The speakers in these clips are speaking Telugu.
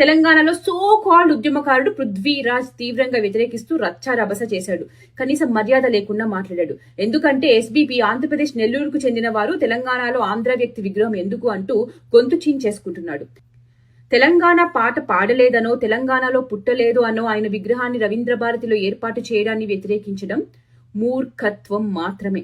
తెలంగాణలో సో కాల్డ్ ఉద్యమకారుడు పృథ్వీరాజ్ తీవ్రంగా వ్యతిరేకిస్తూ రచ్చారభస చేశాడు. కనీసం మర్యాద లేకుండా మాట్లాడాడు. ఎందుకంటే ఎస్బీపీ ఆంధ్రప్రదేశ్ నెల్లూరుకు చెందిన వారు తెలంగాణలో ఆంధ్ర వ్యక్తి విగ్రహం ఎందుకు అంటూ గొంతు చేసుకుంటున్నాడు తెలంగాణ పాట పాడలేదనో తెలంగాణలో పుట్టలేదు అనో ఆయన విగ్రహాన్ని రవీంద్ర భారతిలో ఏర్పాటు చేయడాన్ని వ్యతిరేకించడం మూర్ఖత్వం మాత్రమే.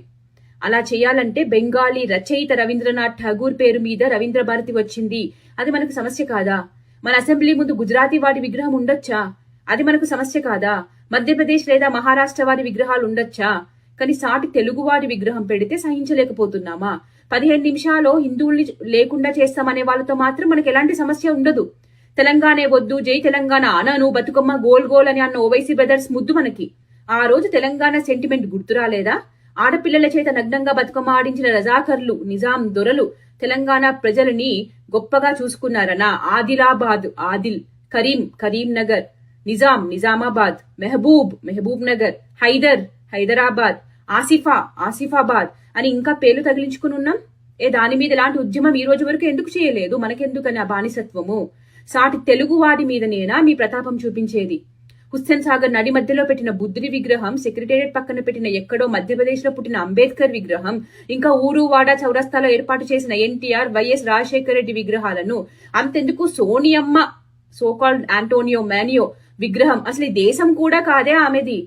అలా చేయాలంటే బెంగాలీ రచయిత రవీంద్రనాథ్ ఠాగూర్ పేరు మీద రవీంద్ర భారతి వచ్చింది. అది మనకు సమస్య కాదా? మన అసెంబ్లీ ముందు గుజరాతీ వాడి విగ్రహం ఉండొచ్చా? అది మనకు సమస్య కాదా? మధ్యప్రదేశ్ లేదా మహారాష్ట్ర వారి విగ్రహాలు ఉండొచ్చా? కానీ సాటి తెలుగువాడి విగ్రహం పెడితే సహించలేకపోతున్నామా? పదిహేను నిమిషాలు హిందువుల్ని లేకుండా చేస్తామనే వాళ్ళతో మాత్రం మనకు ఎలాంటి సమస్య ఉండదు. తెలంగాణ వద్దు జై తెలంగాణ అనను బతుకమ్మ గోల్ గోల్ అని అన్న ఓవైసీ బ్రదర్స్ ముద్దు మనకి. ఆ రోజు తెలంగాణ సెంటిమెంట్ గుర్తురాలేదా? ఆడపిల్లల చేత నగ్నంగా బతుకమ్మ ఆడించిన రజాకర్లు నిజాం దొరలు తెలంగాణ ప్రజలని గొప్పగా చూసుకున్నారనా? ఆదిలాబాద్ ఆదిల్ కరీం కరీంనగర్ నిజాం నిజామాబాద్ మెహబూబ్ మెహబూబ్ నగర్ హైదర్ హైదరాబాద్ ఆసిఫా ఆసిఫాబాద్ అని ఇంకా పేర్లు తగిలించుకుని ఉన్నాం? ఏ దాని మీద ఇలాంటి ఉద్యమం ఈ రోజు వరకు ఎందుకు చేయలేదు? మనకెందుకని ఆ బానిసత్వము? సాటి తెలుగు వాటి మీద మీదనేనా మీ ప్రతాపం చూపించేది? హుస్సేన్ సాగర్ నడి మధ్యలో పెట్టిన బుద్ధుడి విగ్రహం సెక్రటేరియట్ పక్కన పెట్టిన ఎక్కడో మధ్యప్రదేశ్లో పుట్టిన అంబేద్కర్ విగ్రహం ఇంకా ఊరు వాడా చౌరస్తాలో ఏర్పాటు చేసిన ఎన్టీఆర్ వైఎస్ రాజశేఖర రెడ్డి విగ్రహాలను అంతెందుకు సోనియమ్మ సోకాల్డ్ ఆంటోనియో మానియో విగ్రహం. అసలు ఈ దేశం కూడా కాదే ఆమెది.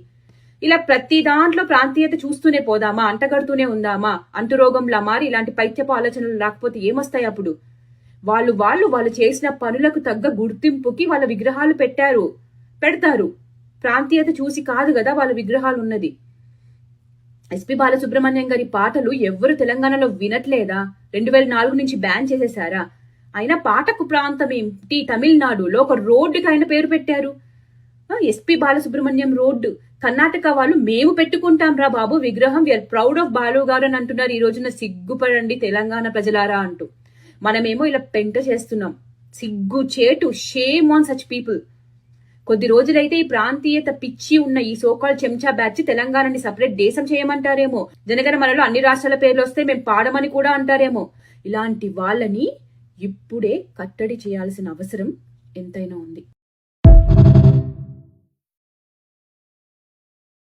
ఇలా ప్రతి దాంట్లో ప్రాంతీయత చూస్తూనే పోదామా అంటగడుతూనే ఉందామా అంటురోగంలా మారి ఇలాంటి పైత్యపు ఆలోచనలు రాకపోతే ఏమొస్తాయి అప్పుడు? వాళ్ళు వాళ్ళు వాళ్ళు చేసిన పనులకు తగ్గ గుర్తింపుకి వాళ్ళ విగ్రహాలు పెట్టారు. పెడతారు. ప్రాంతీయత చూసి కాదు కదా వాళ్ళ విగ్రహాలు ఉన్నది ఎస్పి బాలసుబ్రహ్మణ్యం గారి పాటలు ఎవ్వరు తెలంగాణలో వినట్లేదా? రెండు వేల నాలుగు నుంచి బ్యాన్ చేసేశారా? అయినా పాటకు ప్రాంతం ఏంటి తమిళనాడులో ఒక రోడ్డుకి ఆయన పేరు పెట్టారు. SP Balasubrahmanyam road. కర్ణాటక వాళ్ళు మేము పెట్టుకుంటాం రా బాబు విగ్రహం. విఆర్ ప్రౌడ్ ఆఫ్ బాలు గారు అని అంటున్నారు ఈ రోజున సిగ్గుపడండి తెలంగాణ ప్రజలారా అంటూ. మనమేమో ఇలా పెంట చేస్తున్నాం. సిగ్గు చేటు షేమ్ ఆన్ సచ్ పీపుల్ కొద్ది రోజులైతే ఈ ప్రాంతీయత పిచ్చి ఉన్న ఈ సోకాల్ చెంచా బ్యాచ్ తెలంగాణని సపరేట్ దేశం చేయమంటారేమో. జనగణ మనలో అన్ని రాష్ట్రాల పేర్లు వస్తే మేము పాడమని కూడా అంటారేమో. ఇలాంటి వాళ్ళని ఇప్పుడే కట్టడి చేయాల్సిన అవసరం ఎంతైనా ఉంది.